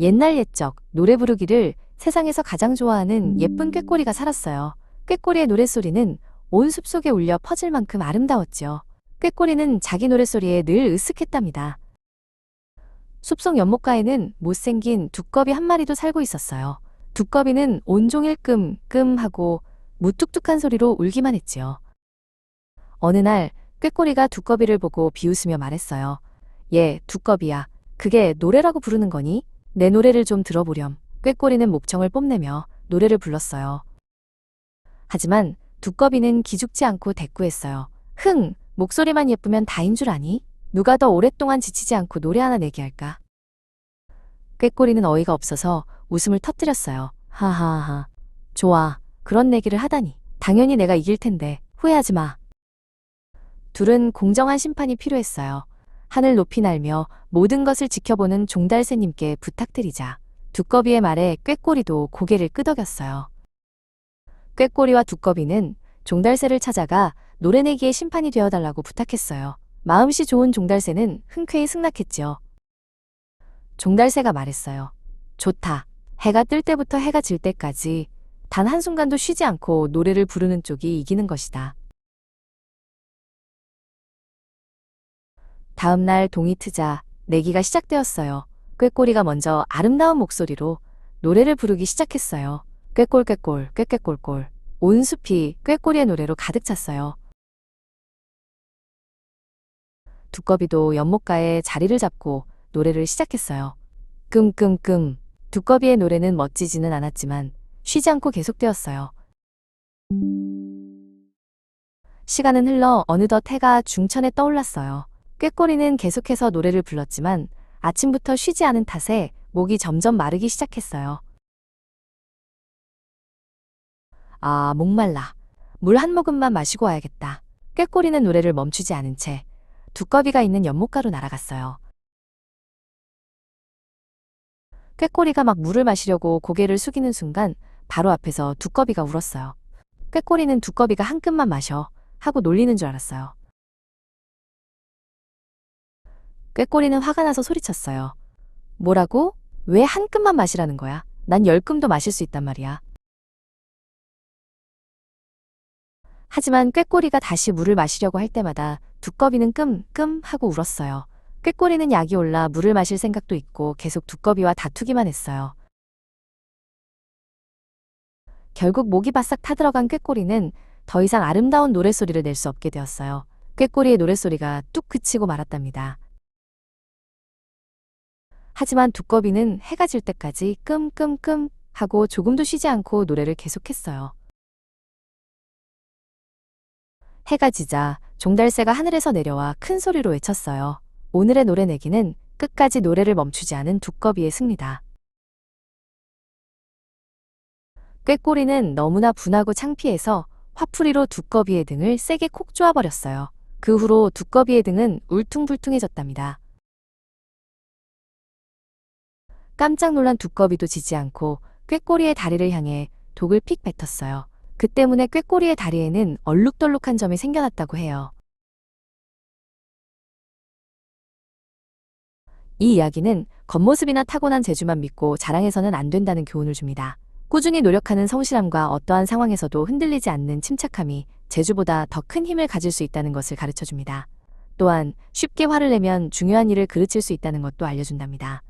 옛날 옛적 노래 부르기를 세상에서 가장 좋아하는 예쁜 꾀꼬리가 살았어요. 꾀꼬리의 노랫소리는 온 숲속에 울려 퍼질 만큼 아름다웠지요. 꾀꼬리는 자기 노랫소리에 늘 으쓱했답니다. 숲속 연못가에는 못생긴 두꺼비 한 마리도 살고 있었어요. 두꺼비는 온종일 끔, 끔 하고 무뚝뚝한 소리로 울기만 했지요. 어느 날 꾀꼬리가 두꺼비를 보고 비웃으며 말했어요. 얘, 두꺼비야. 그게 노래라고 부르는 거니? 내 노래를 좀 들어보렴. 꾀꼬리는 목청을 뽐내며 노래를 불렀어요. 하지만 두꺼비는 기죽지 않고 대꾸했어요. 흥, 목소리만 예쁘면 다인 줄 아니? 누가 더 오랫동안 지치지 않고 노래 하나 내게 할까? 꾀꼬리는 어이가 없어서 웃음을 터뜨렸어요. 하하하. 좋아. 그런 내기를 하다니. 당연히 내가 이길 텐데 후회하지 마. 둘은 공정한 심판이 필요했어요. 하늘 높이 날며 모든 것을 지켜보는 종달새님께 부탁드리자. 두꺼비의 말에 꾀꼬리도 고개를 끄덕였어요. 꾀꼬리와 두꺼비는 종달새를 찾아가 노래내기의 심판이 되어달라고 부탁했어요. 마음씨 좋은 종달새는 흔쾌히 승낙했지요. 종달새가 말했어요. 좋다. 해가 뜰 때부터 해가 질 때까지 단 한순간도 쉬지 않고 노래를 부르는 쪽이 이기는 것이다. 다음 날 동이 트자 내기가 시작되었어요. 꾀꼬리가 먼저 아름다운 목소리로 노래를 부르기 시작했어요. 꾀꼴 꾀꼴 꾀꾀꼴꼴 온 숲이 꾀꼬리의 노래로 가득 찼어요. 두꺼비도 연못가에 자리를 잡고 노래를 시작했어요. 끔끔끔 두꺼비의 노래는 멋지지는 않았지만 쉬지 않고 계속되었어요. 시간은 흘러 어느덧 해가 중천에 떠올랐어요. 꾀꼬리는 계속해서 노래를 불렀지만 아침부터 쉬지 않은 탓에 목이 점점 마르기 시작했어요. 아, 목말라. 물 한 모금만 마시고 와야겠다. 꾀꼬리는 노래를 멈추지 않은 채 두꺼비가 있는 연못가로 날아갔어요. 꾀꼬리가 막 물을 마시려고 고개를 숙이는 순간 바로 앞에서 두꺼비가 울었어요. 꾀꼬리는 두꺼비가 한 끗만 마셔 하고 놀리는 줄 알았어요. 꾀꼬리는 화가 나서 소리쳤어요. 뭐라고? 왜한 끗만 마시라는 거야? 난 열 끔도 마실 수 있단 말이야. 하지만 꾀꼬리가 다시 물을 마시려고 할 때마다 두꺼비는 끔, 끔 하고 울었어요. 꾀꼬리는 약이 올라 물을 마실 생각도 있고 계속 두꺼비와 다투기만 했어요. 결국 목이 바싹 타들어간 꾀꼬리는 더 이상 아름다운 노랫소리를 낼 수 없게 되었어요. 꾀꼬리의 노랫소리가 뚝 그치고 말았답니다. 하지만 두꺼비는 해가 질 때까지 끔끔끔 하고 조금도 쉬지 않고 노래를 계속했어요. 해가 지자 종달새가 하늘에서 내려와 큰 소리로 외쳤어요. 오늘의 노래 내기는 끝까지 노래를 멈추지 않은 두꺼비의 승리다. 꾀꼬리는 너무나 분하고 창피해서 화풀이로 두꺼비의 등을 세게 콕 쪼아버렸어요. 그 후로 두꺼비의 등은 울퉁불퉁해졌답니다. 깜짝 놀란 두꺼비도 지지 않고 꾀꼬리의 다리를 향해 독을 픽 뱉었어요. 그 때문에 꾀꼬리의 다리에는 얼룩덜룩한 점이 생겨났다고 해요. 이 이야기는 겉모습이나 타고난 재주만 믿고 자랑해서는 안 된다는 교훈을 줍니다. 꾸준히 노력하는 성실함과 어떠한 상황에서도 흔들리지 않는 침착함이 재주보다 더 큰 힘을 가질 수 있다는 것을 가르쳐 줍니다. 또한 쉽게 화를 내면 중요한 일을 그르칠 수 있다는 것도 알려준답니다.